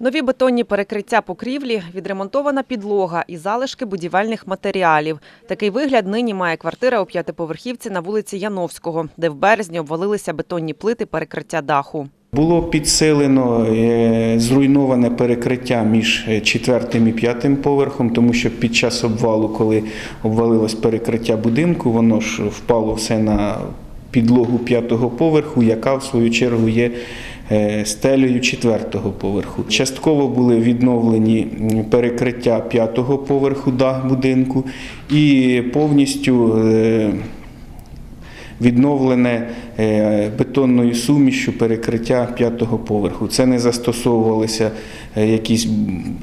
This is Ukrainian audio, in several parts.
Нові бетонні перекриття покрівлі, відремонтована підлога і залишки будівельних матеріалів. Такий вигляд нині має квартира у п'ятиповерхівці на вулиці Яновського, де в березні обвалилися бетонні плити перекриття даху. Було підсилено е, зруйноване перекриття між е, четвертим і п'ятим поверхом, тому що під час обвалу, коли обвалилось перекриття будинку, воно ж впало все на підлогу п'ятого поверху, яка в свою чергу є стелею четвертого поверху. Частково були відновлені перекриття п'ятого поверху дах будинку і повністю. е, відновлене е, бетонною сумішчю перекриття п'ятого поверху. Це не застосовувалися е, якісь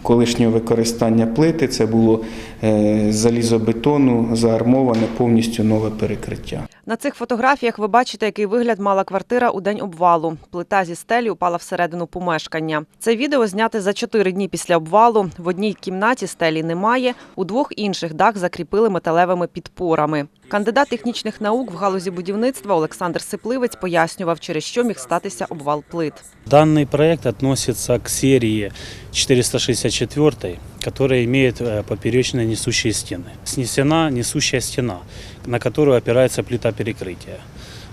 колишнього використання плити, це було е, залізобетону заармоване повністю нове перекриття. На цих фотографіях ви бачите, який вигляд мала квартира у день обвалу. Плита зі стелі упала всередину помешкання. Це відео зняте за чотири дні після обвалу. В одній кімнаті стелі немає, у двох інших дах закріпили металевими підпорами. Кандидат технічних наук в галузі будівництва Олександр Сипливець пояснював, через що міг статися обвал плит. Данный проект относится к серии 464, которая имеет э, поперечные несущие стены. Снесена несущая стена, на которую опирается плита перекрытия.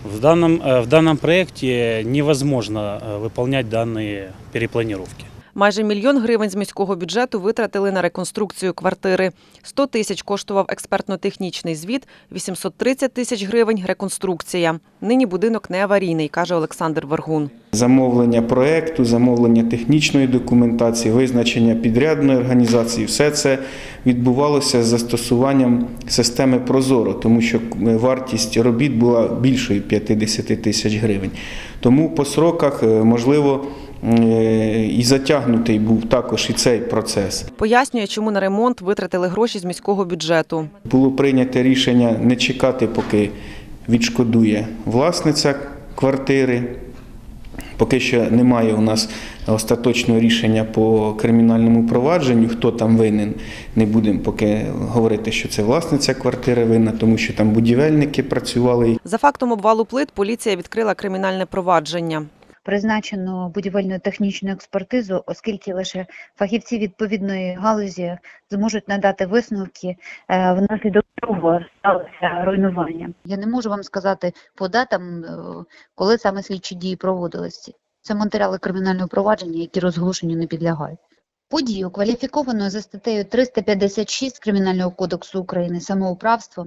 В данном, э, в данном проекте невозможно э, выполнять данные перепланировки. Майже мільйон гривень з міського бюджету витратили на реконструкцію квартири. 100 тисяч коштував експертно-технічний звіт, 830 тисяч гривень – реконструкція. Нині будинок не аварійний, каже Олександр Вергун. Замовлення проекту, замовлення технічної документації, визначення підрядної організації все це відбувалося з застосуванням системи Прозоро, тому що вартість робіт була більшою 50 тисяч гривень. Тому по сроках, е, можливо, е, і затягнутий був також і цей процес. Пояснює, чому на ремонт витратили гроші з міського бюджету. Було прийнято рішення не чекати, поки відшкодує власниця квартири. Поки що немає у нас остаточного рішення по кримінальному провадженню, хто там винен. Не будемо поки говорити, що це власниця квартири винна, тому що там будівельники працювали. За фактом обвалу плит поліція відкрила кримінальне провадження. Призначено будівельну технічну експертизу, оскільки лише фахівці відповідної галузі зможуть надати висновки, е, внаслідок чого сталося руйнування. Я не можу вам сказати по датам, е, коли саме слідчі дії проводилися. Це матеріали кримінального провадження, які розголошенню не підлягають. Подію кваліфіковано за статтею 356 Кримінального кодексу України самоуправство.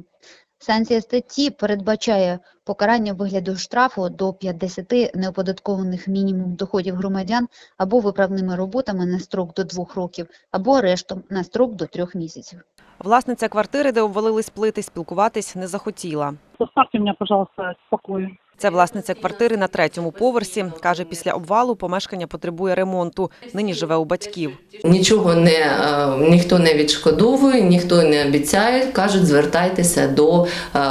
Санкція статті передбачає покарання вигляду штрафу до 50 неоподаткованих мінімум доходів громадян або виправними роботами на строк до двох років, або арештом на строк до трьох місяців. Власниця квартири, де обвалились плити, спілкуватись не захотіла. Поставте мене, пожалуйста, спокою. Це власниця квартири на третьому поверсі. Каже, після обвалу помешкання потребує ремонту. Нині живе у батьків. Нічого не е, ніхто не відшкодовує, ніхто не обіцяє. кажуть, звертайтеся до е,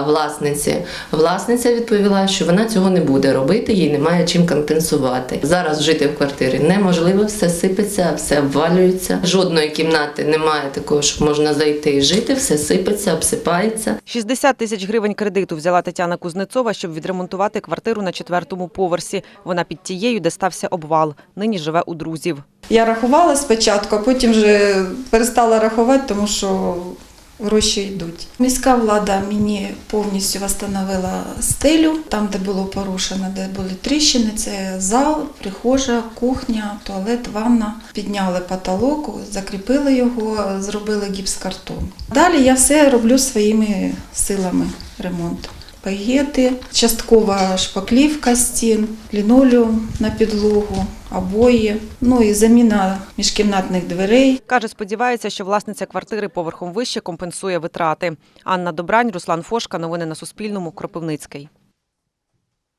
власниці. Власниця відповіла, що вона цього не буде робити, їй немає чим компенсувати. Зараз жити в квартирі неможливо, все сипеться, все обвалюється. Жодної кімнати немає такого, щоб можна зайти і жити, все сипеться, обсипається. 60 тисяч гривень кредиту взяла Тетяна Кузнецова, щоб відремонтувати квартиру на четвертому поверсі. Вона під тією, де стався обвал. Нині живе у друзів. Я рахувала спочатку, а потім вже перестала рахувати, тому що гроші йдуть. Міська влада мені повністю встановила стелю, там, де було порушено, де були тріщини. Це зал, прихожа, кухня, туалет, ванна. Підняли потолок, закріпили його, зробили гіпскартон. Далі я все роблю своїми силами ремонт. Пагети, часткова шпаклівка стін, лінолеум на підлогу, обої, ну і заміна міжкімнатних дверей. Каже, сподівається, що власниця квартири поверхом вище компенсує витрати. Анна Добрань, Руслан Фошка. Новини на Суспільному. Кропивницький.